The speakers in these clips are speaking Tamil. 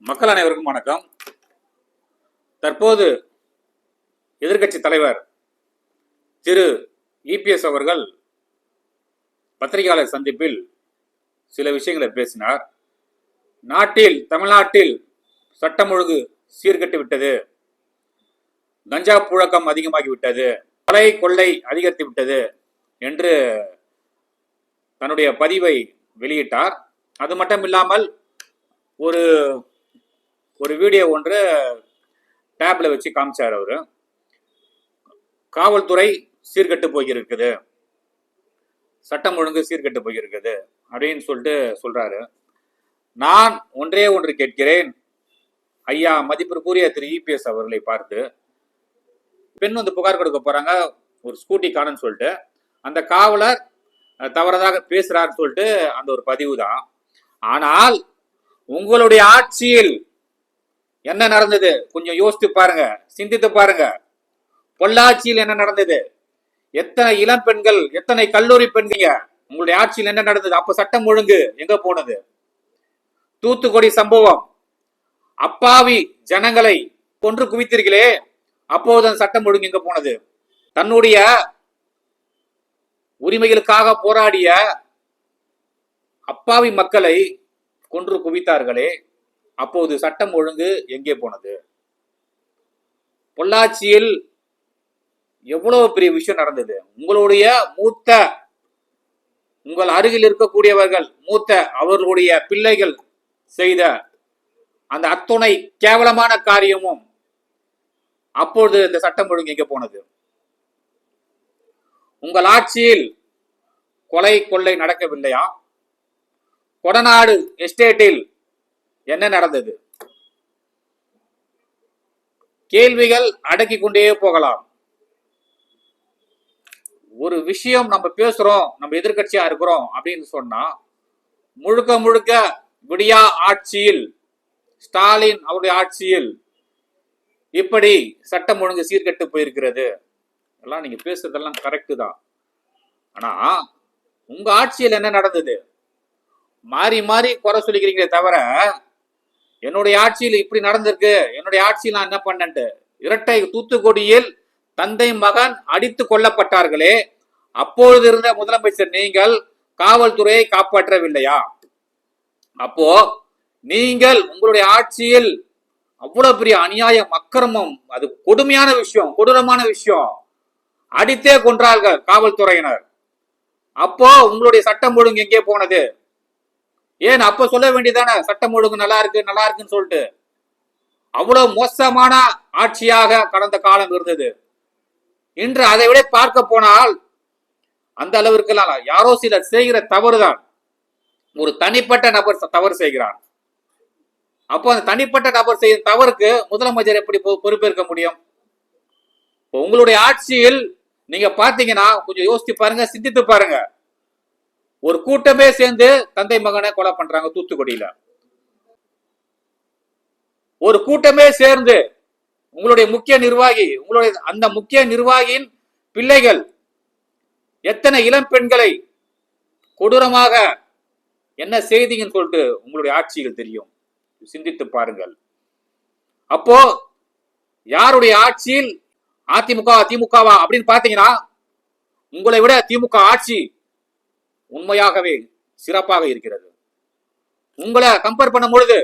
மக்கள் அனைவருக்கும் வணக்கம். தற்போது எதிர்க்கட்சி தலைவர் திரு இபிஎஸ் அவர்கள் பத்திரிகையாளர் சந்திப்பில் சில விஷயங்களை பேசினார். நாட்டில் தமிழ்நாட்டில் சட்டம் ஒழுங்கு சீர்கெட்டு விட்டது. கஞ்சா புழக்கம் அதிகமாகி விட்டது. கொலை கொள்ளை அதிகரித்து விட்டது என்று தன்னுடைய பதிவை வெளியிட்டார். அது மட்டும் இல்லாமல் ஒரு ஒரு வீடியோ ஒன்று டேப்ல வச்சு காமிச்சார் அவரு. காவல்துறை சீர்கெட்டு போயிருக்குது. சட்டம் ஒழுங்கு சீர்கெட்டு போயிருக்குது அப்படின்னு சொல்லிட்டு சொல்றாரு. நான் ஒன்றே ஒன்று கேட்கிறேன். ஐயா மதிப்பிற்குரிய திரு இபிஎஸ் அவர்களை பார்த்து. பெண் வந்து புகார் கொடுக்க போறாங்க. ஒரு ஸ்கூட்டி காணுன்னு சொல்லிட்டு. அந்த காவலர் தவறதாக பேசுறாருன்னு சொல்லிட்டு அந்த ஒரு பதிவு தான். ஆனால் உங்களுடைய ஆட்சியில் என்ன நடந்தது? கொஞ்சம் யோசித்து பாருங்க. சிந்தித்து பாருங்க. பொள்ளாச்சியில் என்ன நடந்தது? எத்தனை இளம் பெண்கள் எத்தனை கல்லூரி பெண்கள் உங்களுடைய ஆட்சியில் என்ன நடந்தது? அப்ப சட்டம் ஒழுங்கு எங்க போனது? தூத்துக்குடி சம்பவம். அப்பாவி ஜனங்களை கொன்று குவித்தீர்களே அப்போது அந்த சட்டம் ஒழுங்கு எங்க போனது? தன்னுடைய உரிமைகளுக்காக போராடிய அப்பாவி மக்களை கொன்று குவித்தார்களே அப்போது சட்டம் ஒழுங்கு எங்கே போனது? பொள்ளாச்சியில் எவ்வளவு பெரிய விஷயம் நடந்தது? உங்களுடைய மூத்த உங்கள் அருகில் இருக்கக்கூடியவர்கள் மூத்த அவர்களுடைய பிள்ளைகள் செய்த அந்த அத்துணை கேவலமான காரியமும் அப்பொழுது இந்த சட்டம் ஒழுங்கு எங்கே போனது? உங்கள் ஆட்சியில் கொலை கொள்ளை நடக்கவில்லையா? கொடநாடு எஸ்டேட்டில் என்ன நடந்தது? கேள்விகள் அடக்கி கொண்டே போகலாம். ஒரு விஷயம் நம்ம பேசுறோம் நம்ம எதிர்க்கட்சியா இருக்கிறோம் அப்படின்னு சொன்னா முழுக்க முழுக்க விடியா ஆட்சியில் ஸ்டாலின் அவருடைய ஆட்சியில் இப்படி சட்டம் ஒழுங்கு சீர்கெட்டு போயிருக்கிறது. எல்லாம் நீங்க பேசுறதெல்லாம் கரெக்டு தான். ஆனா உங்க ஆட்சியில் என்ன நடந்தது? மாறி மாறி குறை சொல்லிக்கிறீங்களே தவிர என்னுடைய ஆட்சியில் இப்படி நடந்திருக்கு. என்னுடைய ஆட்சியில் நான் என்ன பண்ணேன்ட்டு இரட்டை தூத்துக்குடியில் தந்தை மகன் அடித்து கொல்லப்பட்டார்களே அப்பொழுது இருந்த முதலமைச்சர் நீங்கள் காவல்துறையை காப்பாற்றவில்லையா? அப்போ நீங்கள் உங்களுடைய ஆட்சியில் அவ்வளவு பெரிய அநியாயம் அக்கிரமம் அது கொடுமையான விஷயம் கொடூரமான விஷயம் அடித்தே கொன்றார்கள் காவல்துறையினர். அப்போ உங்களுடைய சட்டம் ஒழுங்கு எங்கே போனது? ஏன் அப்ப சொல்ல வேண்டியதானே? சட்டம் ஒழுங்கு நல்லா இருக்கு நல்லா இருக்குன்னு சொல்லிட்டு. அவ்வளவு மோசமான ஆட்சியாக கடந்த காலம் இருந்தது. இன்று அதை விட பார்க்க போனால் அந்த அளவிற்கு யாரோ சிலர் செய்கிற தவறுதான். ஒரு தனிப்பட்ட நபர் தவறு செய்கிறான் அப்போ அந்த தனிப்பட்ட நபர் செய்யும் தவறுக்கு முதலமைச்சர் எப்படி பொ- பொறுப்பேற்க முடியும்? உங்களுடைய ஆட்சியில் நீங்க பாத்தீங்கன்னா கொஞ்சம் யோசித்து பாருங்க சிந்தித்து பாருங்க. ஒரு கூட்டமே சேர்ந்து தந்தை மகனை கொலை பண்றாங்க தூத்துக்குடியில. ஒரு கூட்டமே சேர்ந்து உங்களுடைய முக்கிய நிர்வாகி உங்களுடைய அந்த முக்கிய நிர்வாகியின் பிள்ளைகள் எத்தனை இளம் பெண்களை கொடூரமாக என்ன செய்திங்கன்னு சொல்லிட்டு உங்களுடைய ஆட்சியில் தெரியும். சிந்தித்து பாருங்கள். அப்போ யாருடைய ஆட்சியில் அதிமுக திமுகவா அப்படின்னு பாத்தீங்கன்னா உங்களை விட திமுக ஆட்சி உண்மையாகவே சிறப்பாக இருக்கிறது. உங்களை கம்பேர் பண்ணும் பொழுது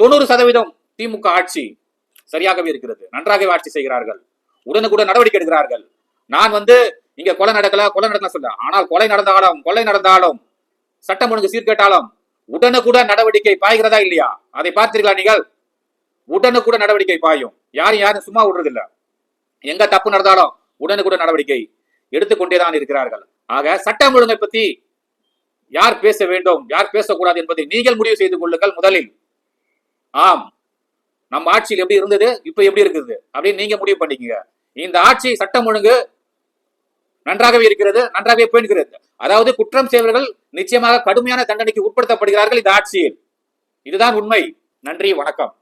தொண்ணூறு சதவீதம் திமுக ஆட்சி சரியாகவே இருக்கிறது. நன்றாகவே ஆட்சி செய்கிறார்கள். உடனுக்குடன் நடவடிக்கை எடுக்கிறார்கள். நான் வந்து இங்க கொலை நடக்கல கொலை நடக்கல சொல்ல. ஆனால் கொலை நடந்தாலும் கொலை நடந்தாலும் சட்டம் ஒழுங்கு சீர்கேட்டாலும் உடனுக்குடன் நடவடிக்கை பாய்கிறதா இல்லையா? அதை பார்த்தீர்களா நீங்கள்? உடனுக்குடன் நடவடிக்கை பாயும். யாரும் யாரும் சும்மா விடுறதில்ல. எங்க தப்பு நடந்தாலும் உடனுக்குடன் நடவடிக்கை எடுத்துக்கொண்டேதான் இருக்கிறார்கள். ஆக சட்டம் ஒழுங்கை பத்தி யார் பேச வேண்டும் யார் பேசக்கூடாது என்பதை நீங்கள் முடிவு செய்து கொள்ளுங்கள் முதலில். ஆம் நம்ம ஆட்சியில் எப்படி இருந்தது இப்ப எப்படி இருக்குது அப்படின்னு நீங்க முடிவு பண்ணிக்கங்க. இந்த ஆட்சி சட்டம் ஒழுங்கு நன்றாகவே இருக்கிறது நன்றாகவே போயிருக்கிறது அதாவது குற்றம் செய்வர்கள் நிச்சயமாக கடுமையான தண்டனைக்கு உட்படுத்தப்படுகிறார்கள் இந்த ஆட்சியில். இதுதான் உண்மை. நன்றி வணக்கம்.